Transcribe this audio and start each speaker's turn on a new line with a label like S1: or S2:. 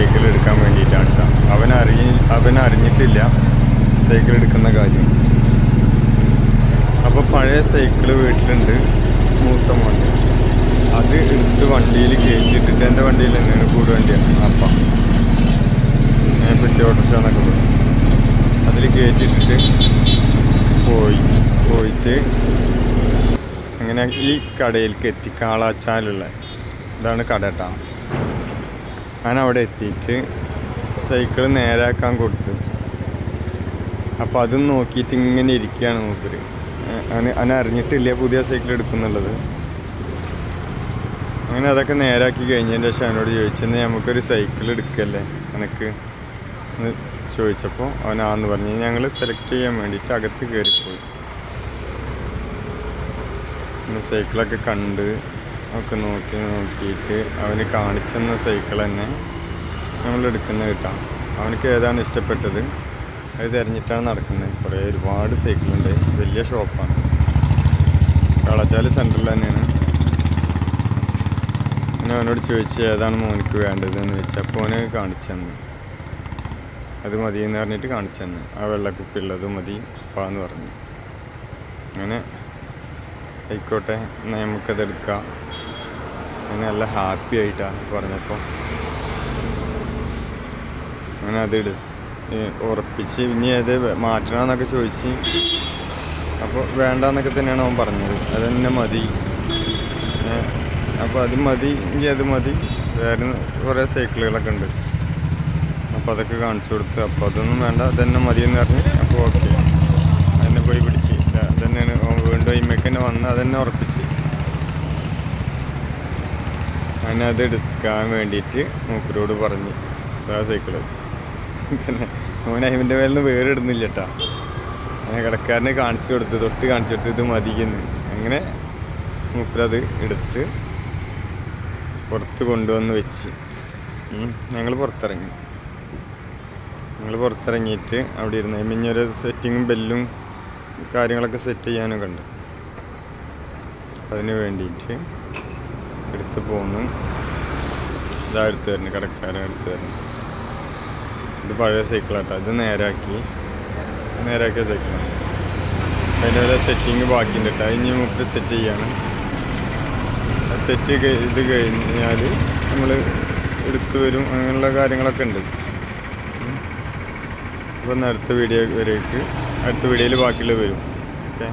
S1: Cycle എടുക്കാൻ വേണ്ടിയിട്ടാണ് കേട്ടോ അവൻ അവനറിഞ്ഞിട്ടില്ല അവൻ സൈക്കിൾ എടുക്കുന്ന കാര്യം. അപ്പോൾ പഴയ സൈക്കിൾ വീട്ടിലുണ്ട് മൂത്ത അത് എടുത്ത് വണ്ടിയിൽ കയറ്റിയിട്ടിട്ട് എന്റെ വണ്ടിയിൽ തന്നെയാണ് കൂടെ വണ്ടിയാണ് അപ്പം. ഞാൻ പെട്ടി ഓട്ടോറിക്ഷാന്നൊക്കെ പറഞ്ഞു. അതിൽ കയറ്റിയിട്ടിട്ട് പോയി പോയിട്ട് അങ്ങനെ ഈ കടയിലേക്ക് എത്തി. കാളാച്ചാലുള്ള ഇതാണ് കട കേട്ടോ ഞാൻ അവിടെ എത്തിയിട്ട് സൈക്കിൾ നേരാക്കാൻ കൊടുത്തു. അപ്പോൾ അതും നോക്കിയിട്ട് ഇങ്ങനെ ഇരിക്കുകയാണ് മൂപ്പര്. അങ്ങനെ അറിഞ്ഞിട്ടില്ല പുതിയ സൈക്കിൾ എടുക്കുന്നുള്ളത്. അങ്ങനെ അതൊക്കെ നേരാക്കി കഴിഞ്ഞതിന്റെ ശേഷം അവനോട് ചോദിച്ചെന്ന് നമുക്കൊരു സൈക്കിൾ എടുക്കല്ലേ? എനിക്ക് എന്ന് ചോദിച്ചപ്പോൾ അവനാന്ന് പറഞ്ഞു. ഞങ്ങൾ സെലക്ട് ചെയ്യാൻ വേണ്ടിയിട്ട് അകത്ത് കയറിപ്പോയി സൈക്കിളൊക്കെ കണ്ട് ഒക്കെ നോക്കി നോക്കിയിട്ട് അവന് കാണിച്ചെന്ന സൈക്കിൾ തന്നെ നമ്മൾ എടുക്കുന്നത് കിട്ടാം. അവനക്ക് ഏതാണ് ഇഷ്ടപ്പെട്ടത്? അത് തിരഞ്ഞിട്ടാണ് നടക്കുന്നത്. കുറേ ഒരുപാട് സൈക്കിളുണ്ട് വലിയ ഷോപ്പാണ്. കളച്ചാൽ സെന്ററിൽ തന്നെയാണ്. പിന്നെ അവനോട് ചോദിച്ച് ഏതാണ് മോനിക്ക് വേണ്ടതെന്ന് ചോദിച്ചു അപ്പോൾ അവന് കാണിച്ചെന്ന് അത് മതി എന്ന് പറഞ്ഞിട്ട് കാണിച്ചെന്ന് ആ വെള്ളക്കുപ്പിള്ളത് മതി അപ്പാന്ന് പറഞ്ഞു. അങ്ങനെ ആയിക്കോട്ടെ എന്നാൽ നമുക്കത് എടുക്കാം. അങ്ങനെ നല്ല ഹാപ്പി ആയിട്ടാണ് പറഞ്ഞപ്പോൾ അങ്ങനെ അത് എടു ഉറപ്പിച്ച് ഇനി അത് മാറ്റണമെന്നൊക്കെ ചോദിച്ച്. അപ്പോൾ വേണ്ടെന്നൊക്കെ തന്നെയാണ് അവൻ പറഞ്ഞത്. അത് തന്നെ മതി അപ്പോൾ അത് മതി എങ്കിൽ അത് മതി. വേറെ കുറേ സൈക്കിളുകളൊക്കെ ഉണ്ട്. അപ്പോൾ അതൊക്കെ കാണിച്ചു കൊടുത്ത് അപ്പോൾ അതൊന്നും വേണ്ട അതന്നെ മതി എന്ന് പറഞ്ഞ് അപ്പോൾ ഓക്കെ. അതിനെ പോയി പിടിച്ച്. അതന്നെയാണ് അവൻ തന്നെ അതന്നെ ഉറപ്പിച്ച്. അത് എടുക്കാൻ വേണ്ടിയിട്ട് മൂപ്പരോട് പറഞ്ഞു. അതാ സൈക്കിൾ. പിന്നെ മോൻ അതിന്റെ മേലിൽ നിന്ന് വേറെ ഇടുന്നില്ല കേട്ടാ അങ്ങനെ കടക്കാരനെ കാണിച്ചു കൊടുത്ത് തൊട്ട് കാണിച്ചു കൊടുത്ത് ഇത് മതിയെന്ന് അങ്ങനെ മൂപ്പരത് എടുത്ത് പുറത്ത് കൊണ്ടുവന്ന് വെച്ച്. ഞങ്ങൾ പുറത്തിറങ്ങി. ഞങ്ങൾ പുറത്തിറങ്ങിയിട്ട് അവിടെ ഇരുന്ന്. മിഞ്ഞൊരു സെറ്റിങ്ങും ബെല്ലും കാര്യങ്ങളൊക്കെ സെറ്റ് ചെയ്യാനൊക്കെ ഉണ്ട്. അതിന് വേണ്ടിയിട്ട് എടുത്ത് പോകുന്നു ഇതാ എടുത്ത് തരുന്നു കടക്കാരൻ എടുത്ത് തരുന്നു. ഇത് പഴയ സൈക്കിളാട്ടോ ഇത് നേരാക്കി. നേരാക്കിയ സൈക്കിളാണ് അതിന്റെ വരെ സെറ്റിങ് ബാക്കിയുണ്ട് കേട്ടോ ഇനി നമുക്ക് സെറ്റ് ചെയ്യാണ്. സെറ്റ് ഇത് കഴിഞ്ഞാൽ നമ്മൾ എടുത്തു വരും. അങ്ങനെയുള്ള കാര്യങ്ങളൊക്കെ ഉണ്ട്. അപ്പം അടുത്ത വീഡിയോ വരേക്ക് അടുത്ത വീഡിയോയിൽ ബാക്കിയുള്ളത് വരും. ഓക്കെ?